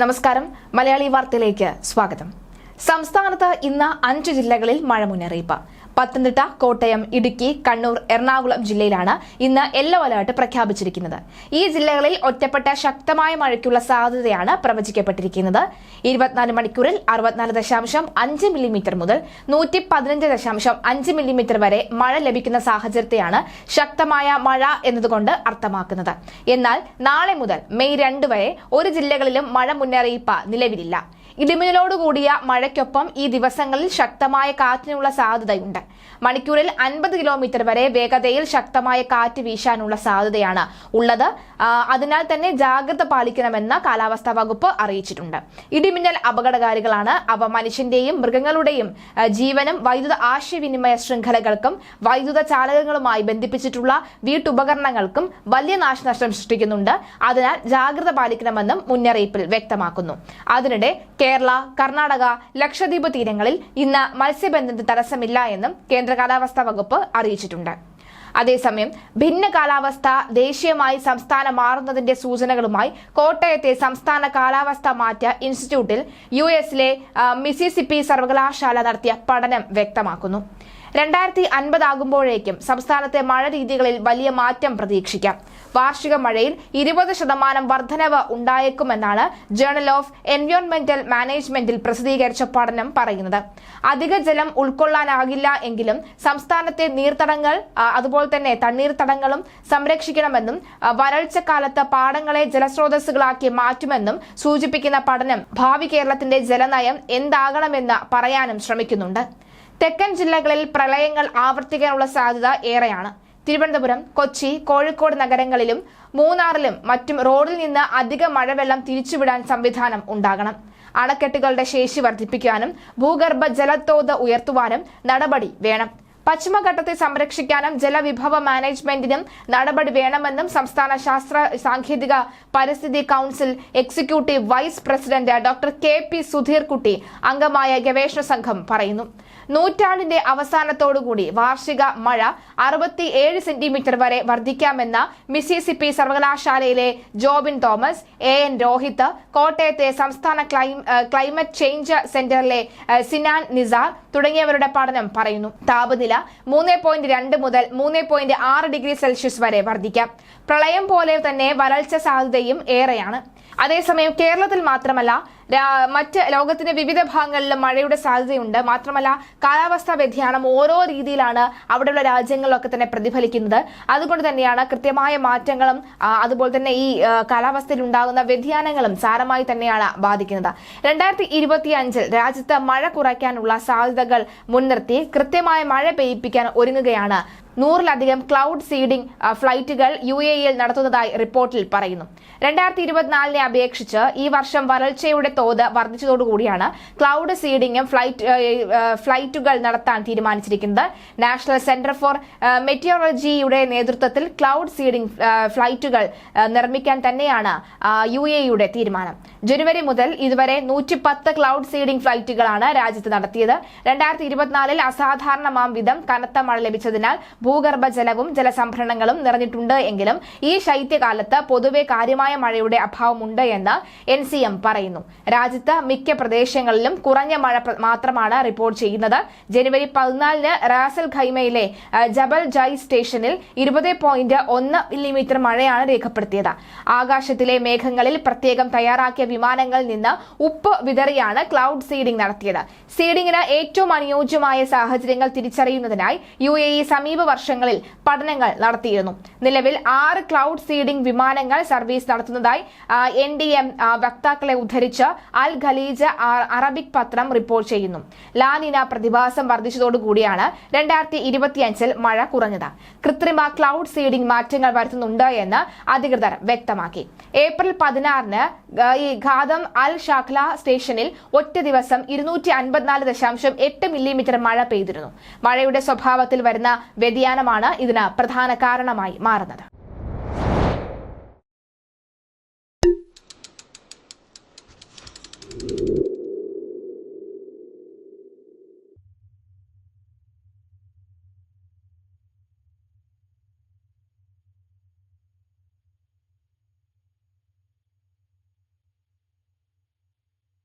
നമസ്കാരം. മലയാളി വാർത്തയിലേക്ക് സ്വാഗതം. സംസ്ഥാനത്ത് ഇന്ന് അഞ്ച് ജില്ലകളിൽ മഴ മുന്നറിയിപ്പ്. പത്തനംതിട്ട കോട്ടയം ഇടുക്കി കണ്ണൂർ എറണാകുളം ജില്ലയിലാണ് ഇന്ന് യെല്ലോ അലർട്ട് പ്രഖ്യാപിച്ചിരിക്കുന്നത്. ഈ ജില്ലകളിൽ ഒറ്റപ്പെട്ട ശക്തമായ മഴയ്ക്കുള്ള സാധ്യതയാണ് പ്രവചിക്കപ്പെട്ടിരിക്കുന്നത്. ഇരുപത്തിനാല് മണിക്കൂറിൽ അറുപത്തിനാല് ദശാംശം അഞ്ച് മില്ലിമീറ്റർ മുതൽ നൂറ്റി പതിനഞ്ച് ദശാംശം അഞ്ച് മില്ലിമീറ്റർ വരെ മഴ ലഭിക്കുന്ന സാഹചര്യത്തെയാണ് ശക്തമായ മഴ എന്നതുകൊണ്ട് അർത്ഥമാക്കുന്നത്. എന്നാൽ നാളെ മുതൽ മെയ് രണ്ട് വരെ ഒരു ജില്ലകളിലും മഴ മുന്നറിയിപ്പ് നിലവിലില്ല. ഇടിമിന്നലോടുകൂടിയ മഴയ്ക്കൊപ്പം ഈ ദിവസങ്ങളിൽ ശക്തമായ കാറ്റിനുള്ള സാധ്യതയുണ്ട്. മണിക്കൂറിൽ അൻപത് കിലോമീറ്റർ വരെ വേഗതയിൽ ശക്തമായ കാറ്റ് വീശാനുള്ള സാധ്യതയാണ് ഉള്ളത്. അതിനാൽ തന്നെ ജാഗ്രത പാലിക്കണമെന്ന് കാലാവസ്ഥാ വകുപ്പ് അറിയിച്ചിട്ടുണ്ട്. ഇടിമിന്നൽ അപകടകാരികളാണ്. അവ മനുഷ്യന്റെയും മൃഗങ്ങളുടെയും ജീവനും വൈദ്യുത ആശയവിനിമയ ശൃംഖലകൾക്കും വൈദ്യുത ചാലകങ്ങളുമായി ബന്ധിപ്പിച്ചിട്ടുള്ള വീട്ടുപകരണങ്ങൾക്കും വലിയ നാശനഷ്ടം സൃഷ്ടിക്കുന്നുണ്ട്. അതിനാൽ ജാഗ്രത പാലിക്കണമെന്നും മുന്നറിയിപ്പിൽ വ്യക്തമാക്കുന്നു. അതിനിടെ കർണാടക ലക്ഷദ്വീപ് തീരങ്ങളിൽ ഇന്ന് മത്സ്യബന്ധനത്തിന് തടസ്സമില്ല എന്നും കേന്ദ്ര കാലാവസ്ഥാ വകുപ്പ് അറിയിച്ചിട്ടുണ്ട്. അതേസമയം ഭിന്ന കാലാവസ്ഥ ദേശീയമായി സംസ്ഥാനം മാറുന്നതിന്റെ സൂചനകളുമായി കോട്ടയത്തെ സംസ്ഥാന കാലാവസ്ഥ മാറ്റ ഇൻസ്റ്റിറ്റ്യൂട്ടിൽ യു എസിലെ മിസിസിപ്പി സർവകലാശാല നടത്തിയ പഠനം വ്യക്തമാക്കുന്നു. രണ്ടായിരത്തി അൻപതാകുമ്പോഴേക്കും സംസ്ഥാനത്തെ മഴ രീതികളിൽ വലിയ മാറ്റം പ്രതീക്ഷിക്കാം. വാർഷിക മഴയിൽ ഇരുപത് ശതമാനം വർധനവ് ഉണ്ടായേക്കുമെന്നാണ് ജേണൽ ഓഫ് എൻവയോൺമെന്റൽ മാനേജ്മെന്റിൽ പ്രസിദ്ധീകരിച്ച പഠനം പറയുന്നത്. അധിക ജലം ഉൾക്കൊള്ളാനാകില്ല എങ്കിലും സംസ്ഥാനത്തെ നീർത്തടങ്ങൾ അതുപോലെ തന്നെ തണ്ണീർത്തടങ്ങളും സംരക്ഷിക്കണമെന്നും വരൾച്ച വരൾച്ചക്കാലത്ത് പാടങ്ങളെ ജലസ്രോതസ്സുകളാക്കി മാറ്റുമെന്നും സൂചിപ്പിക്കുന്ന പഠനം ഭാവി കേരളത്തിന്റെ ജലനയം എന്താകണമെന്ന് പറയാനും ശ്രമിക്കുന്നുണ്ട്. തെക്കൻ ജില്ലകളിൽ പ്രളയങ്ങൾ ആവർത്തിക്കാനുള്ള സാധ്യത ഏറെയാണ്. തിരുവനന്തപുരം കൊച്ചി കോഴിക്കോട് നഗരങ്ങളിലും മൂന്നാറിലും മറ്റും റോഡിൽ നിന്ന് അധിക മഴവെള്ളം തിരിച്ചുവിടാൻ സംവിധാനം ഉണ്ടാകണം. അണക്കെട്ടുകളുടെ ശേഷി വർദ്ധിപ്പിക്കാനും ഭൂഗർഭ ജലത്തോത് ഉയർത്തുവാനും നടപടി വേണം. പശ്ചിമഘട്ടത്തെ സംരക്ഷിക്കാനും ജലവിഭവ മാനേജ്മെന്റിനും നടപടി വേണമെന്നും സംസ്ഥാന ശാസ്ത്ര സാങ്കേതിക പരിസ്ഥിതി council executive vice president doctor K P Sudheerkutty അംഗമായ ഗവേഷണ സംഘം പറയുന്നു. നൂറ്റാണ്ടിന്റെ അവസാനത്തോടുകൂടി വാർഷിക മഴ അറുപത്തിയേഴ് സെന്റിമീറ്റർ വരെ വർദ്ധിക്കാമെന്ന മിസിസിപ്പി സർവകലാശാലയിലെ ജോബിൻ തോമസ് എ എൻ രോഹിത് കോട്ടയത്തെ സംസ്ഥാന ക്ലൈമറ്റ് ചേഞ്ച് സെന്ററിലെ സിനാൻ നിസാർ തുടങ്ങിയവരുടെ പഠനം പറയുന്നു. താപനില മൂന്ന് പോയിന്റ് രണ്ട് മുതൽ മൂന്ന് പോയിന്റ് ആറ് ഡിഗ്രി സെൽഷ്യസ് വരെ വർദ്ധിക്കാം. പ്രളയം പോലെ തന്നെ വരൾച്ച സാധ്യതയും ഏറെയാണ്. അതേസമയം കേരളത്തിൽ മാത്രമല്ല മറ്റ് ലോകത്തിന്റെ വിവിധ ഭാഗങ്ങളിലും മഴയുടെ സാധ്യതയുണ്ട്. മാത്രമല്ല കാലാവസ്ഥാ വ്യതിയാനം ഓരോ രീതിയിലാണ് അവിടെയുള്ള രാജ്യങ്ങളിലൊക്കെ തന്നെ പ്രതിഫലിക്കുന്നത്. അതുകൊണ്ട് തന്നെയാണ് കൃത്യമായ മാറ്റങ്ങളും അതുപോലെ തന്നെ ഈ കാലാവസ്ഥയിൽ ഉണ്ടാകുന്ന വ്യതിയാനങ്ങളും സാരമായി തന്നെയാണ് ബാധിക്കുന്നത്. രണ്ടായിരത്തി ഇരുപത്തി രാജ്യത്ത് മഴ കുറയ്ക്കാനുള്ള സാധ്യതകൾ മുൻനിർത്തി കൃത്യമായ മഴ പെയ്യിപ്പിക്കാൻ ഒരുങ്ങുകയാണ് നൂറിലധികം ക്ലൗഡ് സീഡിംഗ് ഫ്ലൈറ്റുകൾ യു എ ഇയിൽ നടത്തുന്നതായി റിപ്പോർട്ടിൽ പറയുന്നു. രണ്ടായിരത്തി ഇരുപത്തിനാലിനെ അപേക്ഷിച്ച് ഈ വർഷം വരൾച്ചയുടെ തോത് വർദ്ധിച്ചതോടുകൂടിയാണ് ക്ലൗഡ് സീഡിംഗും ഫ്ലൈറ്റ് ഫ്ലൈറ്റുകൾ നടത്താൻ തീരുമാനിച്ചിരിക്കുന്നത്. നാഷണൽ സെന്റർ ഫോർ മെറ്റിയോളജിയുടെ നേതൃത്വത്തിൽ ക്ലൗഡ് സീഡിംഗ് ഫ്ലൈറ്റുകൾ നിർമ്മിക്കാൻ തന്നെയാണ് യു എ യുടെ തീരുമാനം. ജനുവരി മുതൽ ഇതുവരെ നൂറ്റി പത്ത് ക്ലൗഡ് സീഡിംഗ് ഫ്ലൈറ്റുകളാണ് രാജ്യത്ത് നടത്തിയത്. രണ്ടായിരത്തി ഇരുപത്തിനാലിൽ അസാധാരണമാം വിധം കനത്ത മഴ ലഭിച്ചതിനാൽ ഭൂഗർഭ ജലവും ജലസംഭരണങ്ങളും നിറഞ്ഞിട്ടുണ്ട് എങ്കിലും ഈ ശൈത്യകാലത്ത് പൊതുവെ കാര്യമായ മഴയുടെ അഭാവമുണ്ട് എന്ന് എൻ സി എം പറയുന്നു. രാജ്യത്ത് മിക്ക പ്രദേശങ്ങളിലും കുറഞ്ഞ മഴ മാത്രമാണ് റിപ്പോർട്ട് ചെയ്യുന്നത്. ജനുവരി പതിനാലിന് റാസൽ ഖൈമയിലെ ജബൽ ജൈ സ്റ്റേഷനിൽ ഇരുപത് പോയിന്റ് ഒന്ന് മില്ലിമീറ്റർ മഴയാണ് രേഖപ്പെടുത്തിയത്. ആകാശത്തിലെ മേഘങ്ങളിൽ പ്രത്യേകം തയ്യാറാക്കിയ വിമാനങ്ങളിൽ നിന്ന് ഉപ്പ് വിതറിയാണ് ക്ലൗഡ് സീഡിംഗ് നടത്തിയത്. സീഡിംഗിന് ഏറ്റവും അനുയോജ്യമായ സാഹചര്യങ്ങൾ തിരിച്ചറിയുന്നതിനായി യു എ ഇ സമീപ വർഷങ്ങളിൽ പഠനങ്ങൾ നടത്തിയിരുന്നു. നിലവിൽ ആറ് ക്ലൗഡ് സീഡിംഗ് വിമാനങ്ങൾ സർവീസ് നടത്തുന്നതായി എൻ ഡി എം വക്താക്കളെ ഉദ്ധരിച്ച് അൽ ഖലീജ് അറബിക് പത്രം റിപ്പോർട്ട് ചെയ്യുന്നു. ലാനിന പ്രതിഭാസം വർദ്ധിച്ചതോടുകൂടിയാണ് രണ്ടായിരത്തി ഇരുപത്തിയഞ്ചിൽ മഴ കുറഞ്ഞത്. കൃത്രിമ ക്ലൗഡ് സീഡിംഗ് മാറ്റങ്ങൾ വരുത്തുന്നുണ്ട് എന്ന് അധികൃതർ വ്യക്തമാക്കി. ഏപ്രിൽ പതിനാറിന് ഈ ഖാദം അൽ ഷാഖ്ല സ്റ്റേഷനിൽ ഒറ്റ ദിവസം ഇരുന്നൂറ്റി അൻപത്തിനാല് ദശാംശം എട്ട് മില്ലിമീറ്റർ മഴ പെയ്തിരുന്നു. മഴയുടെ സ്വഭാവത്തിൽ വരുന്ന വ്യതിയാനമാണ് ഇതിന് പ്രധാന കാരണമായി മാറുന്നത്.